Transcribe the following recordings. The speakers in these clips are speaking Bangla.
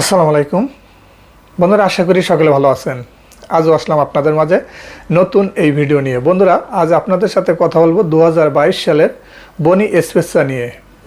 আসসালামু আলাইকুম। বন্ধুরা, আশা করি সকলে ভালো আছেন। আজও আসলাম আপনাদের মাঝে নতুন এই ভিডিও নিয়ে। বন্ধুরা, আজ আপনাদের সাথে কথা বলব দু হাজার বাইশ সালের বনি এসপেসা নিয়ে।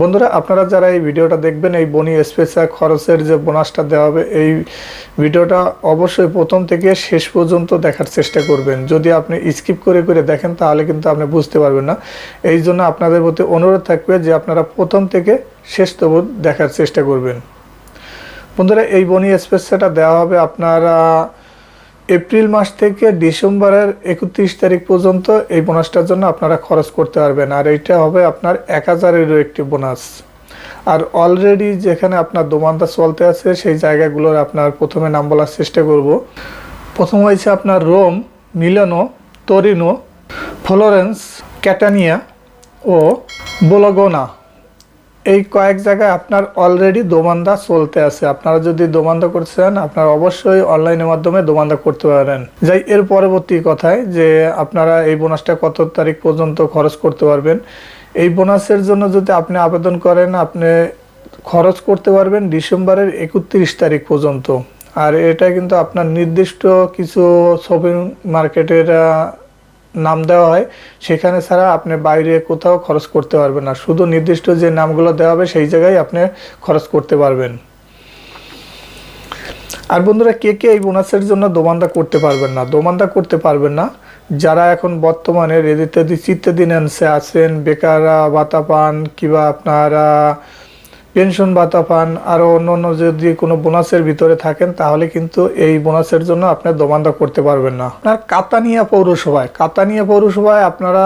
বন্ধুরা, আপনারা যারা এই ভিডিওটা দেখবেন, এই বনি স্পেসা খরচের যে বোনাসটা দেওয়া হবে, এই ভিডিওটা অবশ্যই প্রথম থেকে শেষ পর্যন্ত দেখার চেষ্টা করবেন। যদি আপনি স্কিপ করে করে দেখেন, তাহলে কিন্তু আপনি বুঝতে পারবেন না। এই জন্য আপনাদের প্রতি অনুরোধ থাকবে যে আপনারা প্রথম থেকে শেষ তবু দেখার চেষ্টা করবেন। বন্ধুরা, এই বনি স্পেসাটা দেওয়া হবে আপনারা এপ্রিল মাস থেকে ডিসেম্বরের একত্রিশ তারিখ পর্যন্ত এই বোনাসটার জন্য আপনারা খরচ করতে পারবেন। আর এইটা হবে আপনার এক হাজারেরও একটি বোনাস আর অলরেডি যেখানে আপনার দোমানটা চলতে আছে, সেই জায়গাগুলোর আপনার প্রথমে নাম বলার চেষ্টা করব। প্রথম হয়েছে আপনার রোম, মিলানো তরিনো ফ্লোরেন্স, ক্যাটানিয়া ও বোলগোনা। এই কয়েক জায়গায় আপনার অলরেডি দোমান্দা চলতে আছে। আপনারা যদি দোমান্দা করতে চান, আপনারা অবশ্যই অনলাইনের মাধ্যমে দোমান্দা করতে পারেন। যাই, এর পরবর্তী কথায় যে আপনারা এই বোনাসটা কত তারিখ পর্যন্ত খরচ করতে পারবেন। এই বোনাসের জন্য যদি আপনি আবেদন করেন, আপনি খরচ করতে পারবেন ডিসেম্বরের একত্রিশ তারিখ পর্যন্ত। আর এটা কিন্তু আপনার নির্দিষ্ট কিছু শপিং মার্কেটের নাম দেওয়া হয়, সেখানে ছাড়া আপনি বাইরে কোথাও খরচ করতে পারবেন না। শুধু নির্দিষ্ট যে নামগুলো দেওয়া হবে, সেই জায়গায় আপনি খরচ করতে পারবেন। আর বন্ধুরা, কে কে এই বোনাসের জন্য দোমান্দা করতে পারবেন না? দোমান্দা করতে পারবেন না। যারা এখন বর্তমানে রেজিতে চিত্তে দিনান্সে আছেন বেকাররা ভাতা পান কিংবা আপনারা পেনশন ভাতা পান আরও অন্য অন্য যদি কোনো বোনাসের ভিতরে থাকেন, তাহলে কিন্তু এই বোনাসের জন্য আপনি দোমান্দা করতে পারবেন না। আপনার কাতানিয়া পৌরসভায় কাতানিয়া পৌরসভায় আপনারা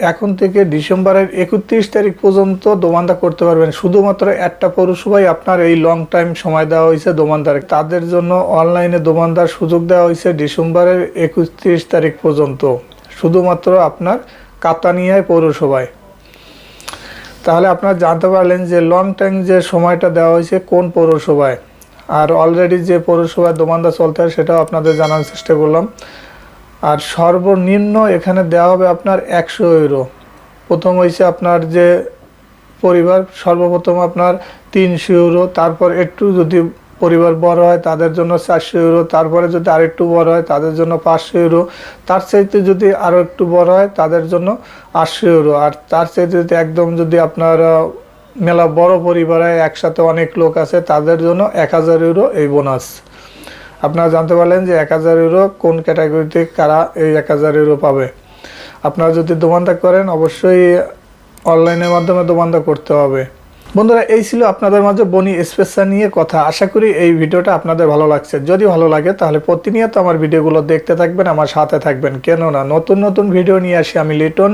এখন থেকে ডিসেম্বরের একত্রিশ তারিখ পর্যন্ত দোমান্দা করতে পারবেন। শুধুমাত্র একটা পৌরসভায় আপনার এই লং টাইম সময় দেওয়া হয়েছে দোমান্দার। তাদের জন্য অনলাইনে দোমান্দার সুযোগ দেওয়া হয়েছে ডিসেম্বরের একত্রিশ তারিখ পর্যন্ত। শুধুমাত্র আপনার কাতানিয়ায় পৌরসভায়। তাহলে আপনারা জানতে পারলেন যে লং টাইম যে সময়টা দেওয়া হয়েছে কোন পৌরসভায়। আর অলরেডি যে পৌরসভায় দোমান্দা চলতে হয় সেটাও আপনাদের জানার চেষ্টা করলাম। আর সর্বনিম্ন এখানে দেওয়া হবে আপনার একশো ইউরো প্রথম হয়েছে আপনার যে পরিবার, সর্বপ্রথম আপনার তিনশো ইউরো তারপর একটু যদি পরিবার বড় হয়, তাদের জন্য চারশো ইউরো তারপরে যদি আরেকটু বড় হয়, তাদের জন্য পাঁচশো ইউরো তার চাইতে যদি আরও একটু বড় হয়, তাদের জন্য আটশো ইউরো আর তার চাইতে যদি একদম যদি আপনার মেলা বড় পরিবার একসাথে অনেক লোক আছে, তাদের জন্য এক হাজার ইউরো এই বোনাস আপনারা জানতে পারলেন যে এক হাজার ইউরো কোন ক্যাটাগরিতে কারা এই এক হাজার ইউরো পাবে। আপনারা যদি দোমান্দা করেন, অবশ্যই অনলাইনের মাধ্যমে দোমান্দা করতে হবে। বন্ধুরা, এই ছিল আপনাদের মাঝে বনি স্পেশাল নিয়ে কথা। আশা করি এই ভিডিওটা আপনাদের ভালো লাগছে। যদি ভালো লাগে, তাহলে প্রতিনিয়ত আমার ভিডিওগুলো দেখতে থাকবেন, আমার সাথে থাকবেন। কেননা, নতুন নতুন ভিডিও নিয়ে আসি আমি লিটন,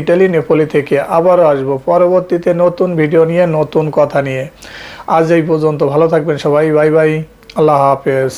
ইটালি, নেপোলি থেকে। আবারও আসব পরবর্তীতে নতুন ভিডিও নিয়ে, নতুন কথা নিয়ে। আজ এই পর্যন্ত ভালো থাকবেন সবাই। Bye bye. আল্লাহ হাফেজ।